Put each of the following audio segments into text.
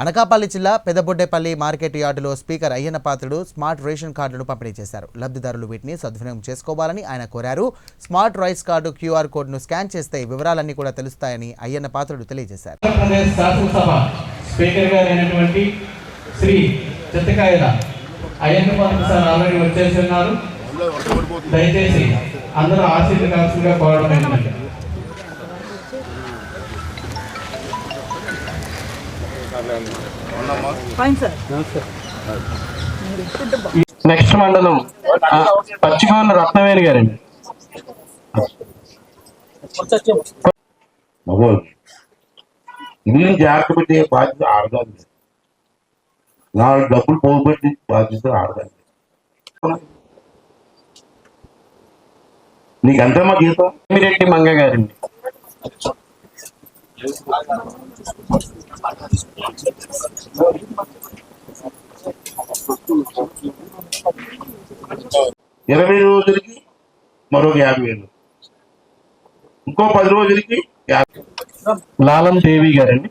అనకాపల్లి జిల్లా పెదబొడ్డేపల్లి మార్కెట్ యార్డులో speaker Ayyanna Patrudu smart ration కార్డులను పంపిణీ చేశారు. లబ్ధిదారులు వీటిని సద్వినియోగం చేసుకోవాలని ఆయన కోరారు. స్మార్ట్ రైస్ కార్డు క్యూఆర్ కోడ్ను స్కాన్ చేస్తే వివరాలన్నీ కూడా తెలుస్తాయని అయ్యన్న పాత్రుడు తెలియజేశారు. Speaker Shri Chintakayala Ayyanna sir already దయచేసి అందరూ ఆశీర్వదించాల్సిందిగా కోరడం నెక్స్ట్ మండలం ఆ, పచ్చిగోన రత్నవేణి గారండి ఇల్లుని జాగ్రత్త పెట్టే బాధ్యత ఆడదాన్ని నాలుగు డబ్బులు పోగొట్టి బాధ్యత ఆడదాన్ని నీకు ఎంతమ్మా గీతం? రెడ్డి మంగ గారండి ఇరవై రోజులకి మరొక యాభై వేలు. ఇంకో పది రోజులకి యాభై లాలం దేవి గారండి.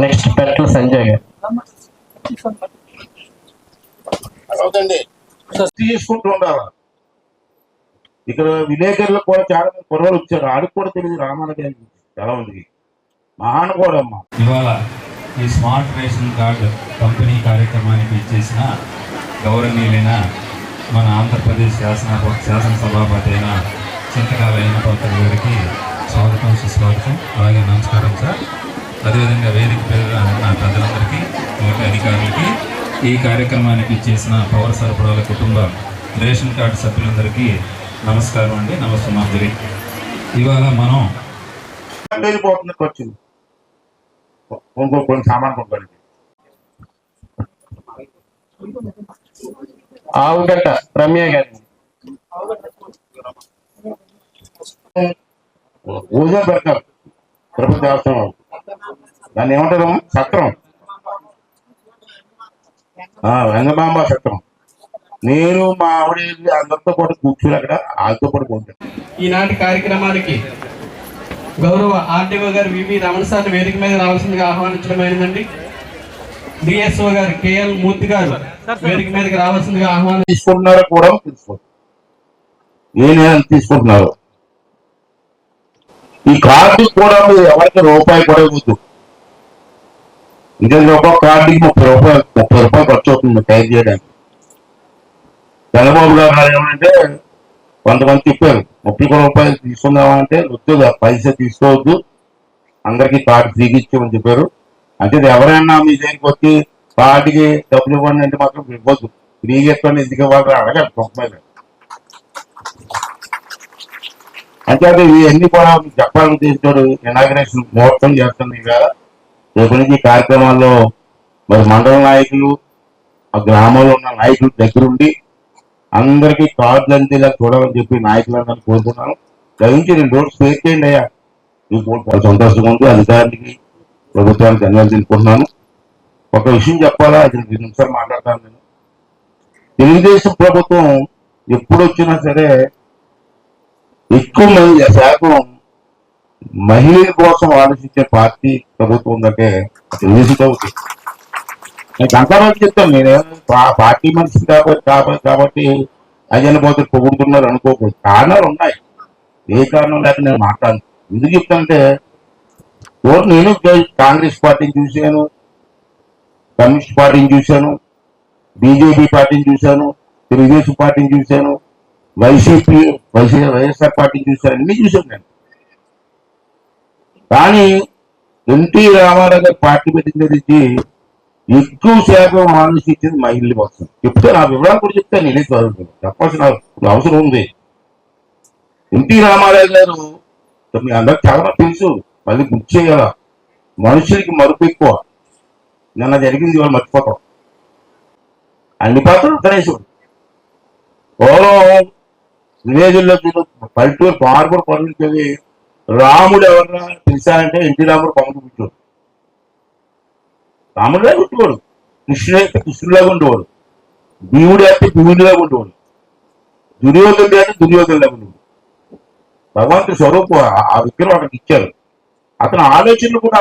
నెక్స్ట్ పెట్ల సంజయ్ గారు. తీసుకుంటూ ఉండాలి? ఇక్కడ విలేకరులకు కూడా చాలా మంది కుర్రలు వచ్చారు. ఆడికి కూడా తెలియదు రామాన గారికి చాలా మందికి మహానుకోడమ్మా ఇవాళ ఈ స్మార్ట్ రేషన్ కార్డు పంపిణీ కార్యక్రమానికి ఇచ్చేసిన గౌరవనీయులైన మన ఆంధ్రప్రదేశ్ శాసన శాసనసభాపతి అయిన చింతకాల అయినపాత్ర గారికి స్వాగతం సుస్వాగతం. అలాగే నమస్కారం సార్. అదేవిధంగా వేదిక పేరు నా పెద్దలందరికీ అలాగే అధికారులకి ఈ కార్యక్రమానికి ఇచ్చేసిన పౌర సరఫరాల కుటుంబ రేషన్ కార్డు సభ్యులందరికీ నమస్కారం అండి. నమస్తే ఇవాళ మనం వెళ్ళిపోతుంది ఖర్చు ఇంకో కొన్ని సామాన్ కొనుక్కోండి ఆవుగడ్డ రమ్య గారి. ఊజా పెడతారు తిరుపతి దేవస్థానం దాన్ని ఏమంటారు? సత్రం. ఆ, సత్రం. నేను మా ఆవిడ అందరితో పాటు కూర్చుని అక్కడ వాళ్ళతో పాటు పోతాను ఈనాటి కార్యక్రమానికి గౌరవ ఆర్డీఓ గారు వివి రమణ సార్ వేదిక మీద రావాల్సిందిగా ఆహ్వానించడం అయిందండి డిఎస్ఓ గారు కేఎల్ మూర్తి గారు వేదిక మీదకి రావాల్సిందిగా ఆహ్వానం తీసుకుంటున్నారో కూడా తీసుకోండి ఏ నేను తీసుకుంటున్నారు ఈ కార్డు కూడా మీరు ఎవరికి రూపాయి కూడా ఇవ్వద్దు. ఇంకొక ఒక్కొక్క కార్డుకి ముప్పై రూపాయలు ముప్పై రూపాయలు ఖర్చు అవుతుంది టైప్ చేయడానికి. చంద్రబాబు గారు ఏమంటే కొంతమంది చెప్పారు ముప్పై రూపాయలు తీసుకుందామంటే వద్దు పైసా తీసుకోవద్దు. అందరికీ కార్డు ఫ్రీగా చెప్పారు. అంటే ఎవరైనా మీ దగ్గరికి వచ్చి కార్డుకి డబ్బులు ఇవ్వండి అంటే మాత్రం ఇవ్వద్దు. ఫ్రీగా ఇస్తాను ఎందుకు ఇవ్వాలి అడగాలి రూపాయలు అంటే అది ఇవన్నీ కూడా చెప్పాలని తీసుకోడు ఇనాగ్రేషన్ ముహూర్తం చేస్తుంది ఇవాళ. రేపు నుంచి కార్యక్రమాల్లో మరి మండల నాయకులు ఆ గ్రామంలో ఉన్న నాయకులు దగ్గరుండి అందరికీ కార్డులు అందేలా చూడాలని చెప్పి నాయకులందరినీ కోరుతున్నాను దయచేసి రెండు రోజులు స్పేర్ చేయండి అయ్యా. మీకు సంతోషంగా ఉంది. అధికారానికి ప్రభుత్వానికి ధన్యవాదాలు తెలుపుకుంటున్నాను. ఒక విషయం చెప్పాలా? అది రెండు నిమిషాలు మాట్లాడతాను నేను. తెలుగుదేశం ప్రభుత్వం ఎప్పుడు వచ్చినా సరే ఎక్కువ మంది శాతం మహిళల కోసం ఆలోచించే పార్టీ ప్రభుత్వం ఉందంటే తెలుగుదేశం ప్రభుత్వం. నేను అంతవరకు చెప్తాను నేను పార్టీ మనిషి కాబట్టి కాబట్టి కాబట్టి అజన పోతే పొగుడుతున్నారు అనుకోకూడదు. కారణాలు ఉన్నాయి. ఏ కారణం లేక నేను మాట్లాడను. ఎందుకు చెప్తానంటే ఓటు నేను కాంగ్రెస్ పార్టీని చూశాను కమ్యూనిస్ట్ పార్టీని చూశాను బీజేపీ పార్టీని చూశాను తెలుగుదేశం పార్టీని చూశాను వైసీపీ వైసీ వైఎస్ఆర్ పార్టీని చూశాను అన్ని చూశాను నేను. కానీ ఎన్టీ రామారావు గారి పార్టీ పెట్టిన ఎక్కువ శాతం ఆలోచించింది మహిళల కోసం చెప్తే నా వివరాలు కూడా చెప్తే నేనే చదువుతాను చెప్పాల్సిన అవసరం ఉంది. ఎన్టీ రామారావు గారు మీ అందరికి చాలా తెలుసు మళ్ళీ గుర్తు చేయాల మనుషులకి మరుపు ఎక్కువ. నిన్న జరిగింది ఇవాళ మర్చిపోతాం. అన్ని పాత్రలు గణేశుడు. పూర్వం విలేజుల్లో పల్లెటూరు పార్పూర్ పనులు రాముడు ఎవరన్నా తెలిసారంటే ఎన్టీ రాముడు పవన్ కూర్చోడు రాముడులా ఉండేవాడు. కృష్ణుడు అయితే కృష్ణులాగా ఉండేవాడు. భీముడు అయితే భీముడిలాగా ఉండేవాడు. దుర్యోధనుడు అంటే దుర్యోధనులాగా ఉండేవాడు. భగవంతుడి స్వరూపం ఆ విగ్రహం అక్కడికి ఇచ్చారు. అతని ఆలోచనలు కూడా